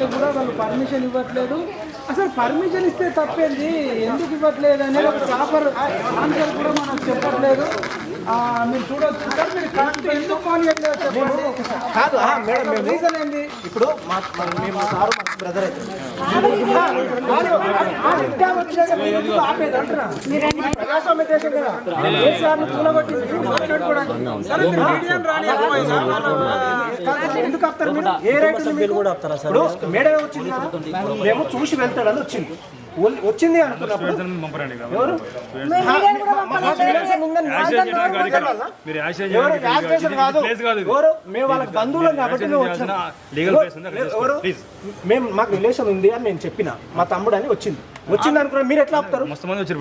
అంటే కూడా వాళ్ళు పర్మిషన్ ఇవ్వట్లేదు. అసలు పర్మిషన్ ఇస్తే తప్పేంది? ఎందుకు ఇవ్వట్లేదు అనేది ఒక ప్రాపర్ ఆన్సర్ కూడా మనకు చెప్పట్లేదు. ఆ, మీరు చూడొచ్చు. సార్ మీరు కరెక్ట్ ఎందుకు చెప్పండి ఒకసారి. కాదు ఆ, మేడం రీజన్ ఏంది? ఇప్పుడు మా మేము సారు మా బ్రదర్ అయితే. ప్రజాస్వామ్య దేశం కదా. కూలగొట్టి మాట్లాడుకోవడానికి? సరే మీడియాని ఎందుకు ఆపుతారు మీరు? ఏ రైట్ ఉంది మీకు? ఇప్పుడు మేడమే వచ్చింది? కదా మేము చూసి వెళ్తాడని వచ్చింది. వచ్చింది అనుకున్నప్పుడు ఎవరు? మాకు రిలేషన్ ఉందని మాకు తెలియాలా? మీరు యాక్షన్ ఎవరు చేయడానికి యాజ్ చేసిన కాదు. ప్లేస్ కాదు ఇది. ఎవరు? మేము వాళ్ళ బంధువులం కాబట్టి ఉంది, అక్కడ ఎవరు. మేము మాకు రిలేషన్ ఉంది అని నేను చెప్పిన. మా తమ్ముడు అని వచ్చింది. వచ్చింది అనుకున్నా మీరు ఎట్లా ఆపుతారు? మస్తు మంది వచ్చారు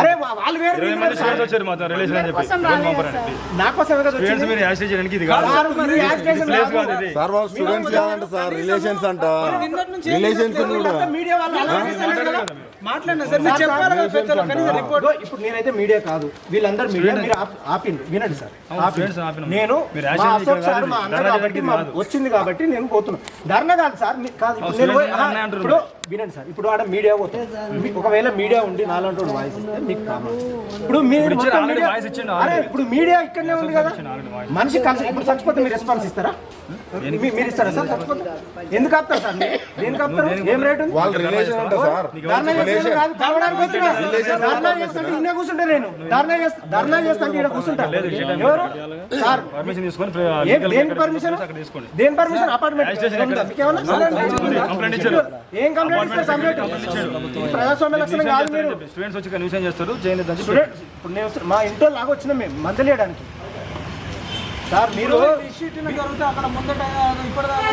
అరే వాళ్ళు వేరే ఇరవై మంది స్టూడెంట్స్ వచ్చారు మాతో రిలేషన్ అని చెప్పి. నా కోసమే కదా స్టూడెంట్స్ మీరు యాక్షన్ చేయడానికి ఇది కాదు. సార్, మీరు యాజ్ చేసిన ప్లేస్ కాదు. కాదు ఇది. సార్ వాళ్ళు స్టూడెంట్స్ కాదంట సార్ రిలేషన్స్ అంట. రిలేషన్స్ కూడా. మీడియా వాళ్ళు. మాట్లాడినా సార్ మీరు చెప్పాలి కదా పెద్దలు కనీసం రిపోర్ట్ ఇప్పుడు నేనైతే మీడియా కాదు. వీళ్ళందరూ మీడియా మీరు ఆపిండు వినండి సార్. నేను మా అశోక్ సార్ మా. అన్న కాబట్టి. వచ్చింది కాబట్టి నేను పోతున్నాను ధర్నా కాదు సార్ కాదు ఇప్పుడు వినండి సార్ ఇప్పుడు ఆడ మీడియా పోతే ఒకవేళ మీడియా ఉండి నాలంటూ వాయిస్ ఇస్తే మీకు ప్రాబ్లం ఇప్పుడు మీరు ఇప్పుడు మీడియా- అరే. ఇప్పుడు ఇక్కడనే ఉంది కదా. మనిషి కలిసి ఇప్పుడు చచ్చిపోతే మీరు రెస్పాన్స్ ఇస్తారా? మీరు ఇస్తారా సార్ చచ్చిపోతే? ఎందుకు ఆపుతారు సార్? దేనికి ఆపుతారు? ఏం రేటు? ధర్నా చేస్తుంటే ఇన్నే కూర్చుంటా నేను. ధర్నా చేస్తా ధర్నా చేస్తా అంటే ఇక్కడ కూర్చుంటా. ఎవరు? సార్. పర్మిషన్ తీసుకొని దేనికి పర్మిషన్ దేని పర్మిషన్ అపార్ట్మెంట్ ఏం కంప్లైంట్ ఇస్తారు కంప్లైంట్ ప్రజాస్వామ్య లక్షణం కాదు మీరు. స్టూడెంట్స్ వచ్చి న్యూస్ చేస్తారు? ఇప్పుడు నేను మా ఇంట్లో లాగా వచ్చినాం మేము మందలేయడానికి సార్ మీరు జరిగితే అక్కడ ముందట ఇప్పటిదాకా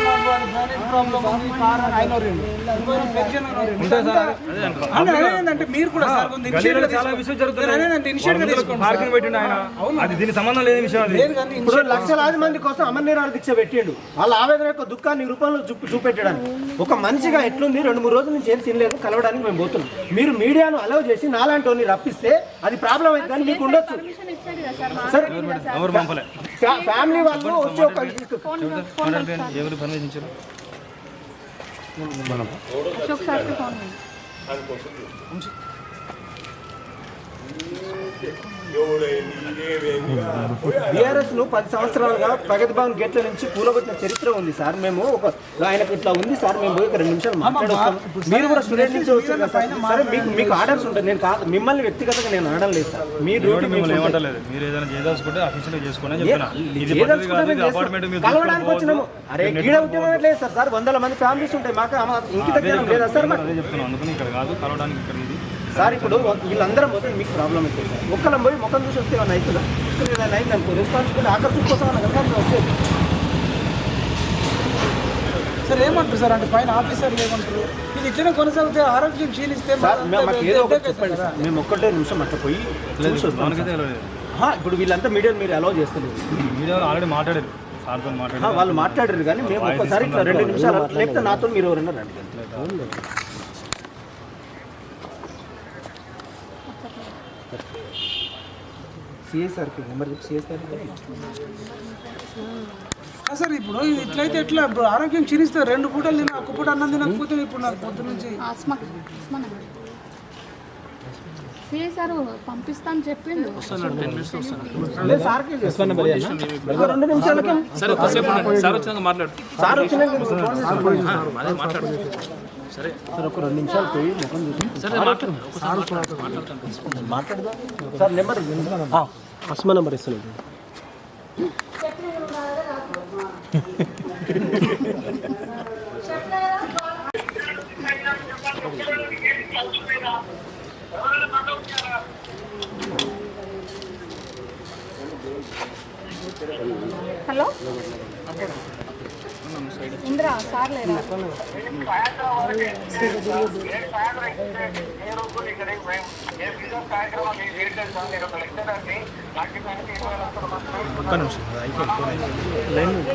మీరు కూడా చాలా. విషయం జరుగుతుంది అది సంబంధం లేని విషయం అది. ఇప్పుడు లక్షలాది మంది కోసం అమరనీరాలు దీక్ష పెట్టిండు. వాళ్ళ ఆవేదన యొక్క దుఃఖాన్ని రూపంలో చూపు చూపెట్టడానికి. ఒక మనిషిగా ఎట్లుంది? రెండు మూడు రోజుల నుంచి ఏం తినలేదు కలవడానికి మేము పోతున్నాం. మీరు మీడియాను అలౌ చేసి నాలాంటి రప్పిస్తే అది ప్రాబ్లం అయితే కానీ మీకు ఉండొచ్చు. సార్ ఫ్యామిలీ వాళ్ళు వచ్చి ఒక ఫోన్ ఫోన్ ఎవరు పర్మిషన్ ఇచ్చారు చేయండి. బీఆర్ఎస్ను పది సంవత్సరాలుగా ప్రగతి భవన్ గేట్ల నుంచి కూలగొట్టిన చరిత్ర ఉంది సార్. మేము ఒక ఆయనకు ఇట్లా ఉంది సార్. మేము పోయి రెండు నిమిషాలు మాట్లాడొస్తాం. మీరు కూడా స్టూడెంట్ నుంచి వచ్చారు కదా సార్. సరే మీకు మీకు ఆర్డర్స్ ఉంటాయి. నేను కాదు మిమ్మల్ని వ్యక్తిగతంగా నేను అనడం లేదు సార్. మీ డ్యూటీ ఎవరు మిమ్మల్ని మీకు ఉంటుంది. ఏమంటలేదు. మీరు ఏదైనా అఫీషియల్ చేసుకోండి కలవడానికి వచ్చినాము. అరే గీడ ఉద్యమం లేదు సార్. సార్ వందల మంది ఫ్యామిలీస్ ఉంటాయి. మాకు ఇంటి దగ్గర లేదా సార్? అందుకని ఇక్కడ కాదు కలవడానికి ఇక్కడ సార్ ఇప్పుడు వీళ్ళందరం పోతే మీకు ప్రాబ్లం అవుతుంది సార్. ఒక్కళ్ళం పోయి ముఖం చూసి వస్తే ఏమన్నా అవుతుందా? ఇక్కడ ఏదైనా అయింది అనుకో రెస్పాన్సిబిలిటీ ఆఖరి చూసుకోసం అన్న కదా సార్ వచ్చేది సార్ ఏమంటారు సార్? అంటే పైన ఆఫీసర్లు ఏమంటారు? ఇది ఇట్లనే కొనసాగితే ఆరోగ్యం క్షీణిస్తే సార్ మాకు మేము ఒక్కటే నిమిషం అట్లా పోయి ఇప్పుడు వీళ్ళంతా మీడియాని మీరు అలౌ చేస్తలేదు. మీడియా ఆల్రెడీ మాట్లాడారు. వాళ్ళు మాట్లాడారు కానీ మేము ఒక్కసారి ఇట్లా రెండు నిమిషాలు లేకపోతే నాతో మీరు ఎవరైనా రండి. సిఎస్ఆర్కి నెంబర్ చెప్పి సిఎస్ఆర్ ఆ సార్ ఇప్పుడు ఇది ఇట్లయితే ఎట్లా? ఇప్పుడు ఆరోగ్యం క్షీణిస్తే రెండు పూటలు తిన ఒక్క పూట అన్నం తినకపోతే ఇప్పుడు నాకు పొద్దు నుంచి. సార్ పంపిస్తాను చెప్పిండు. ఇంకో రెండు నిమిషాలకి సరే వచ్చినాక మాట్లాడు. సార్ వచ్చినాక మాట్లాడు. సరే. సార్ ఒక రెండు నిమిషాలు పోయి ముఖం చూసి మాట్లాడదా? సార్ నెంబర్ అస్మా నెంబర్ ఇస్తున్నాను హలో? ఇంద్రా సార్ లేరా? ఒక్క నిమిషం అయిపోయింది